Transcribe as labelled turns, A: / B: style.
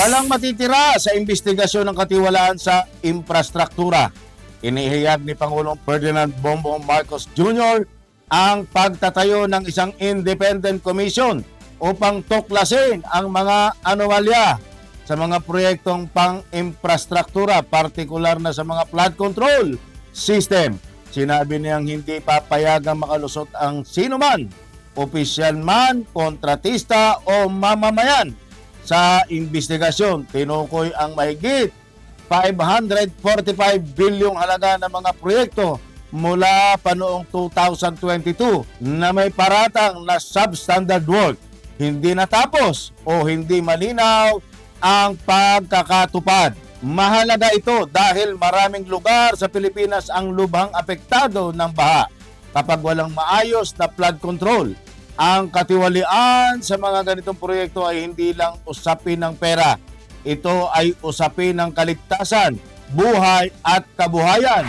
A: Walang matitira sa investigasyon ng katiwalaan sa infrastruktura. Inihayag ni Pangulong Ferdinand Bongbong Marcos Jr. ang pagtatayo ng isang independent commission upang tuklasin ang mga anomalya sa mga proyektong pang-infrastruktura, partikular na sa mga flood control system. Sinabi niyang hindi papayagang makalusot ang sino man, opisyal man, kontratista o mamamayan sa investigasyon. Tinukoy ang mahigit 545 bilyong halaga ng mga proyekto mula pa noong 2022 na may paratang na substandard work, hindi natapos o hindi malinaw ang pagkakatupad. Mahalaga ito dahil maraming lugar sa Pilipinas ang lubhang apektado ng baha kapag walang maayos na flood control. Ang katiwalian sa mga ganitong proyekto ay hindi lang usapin ng pera. Ito ay usapin ng kaligtasan, buhay at kabuhayan.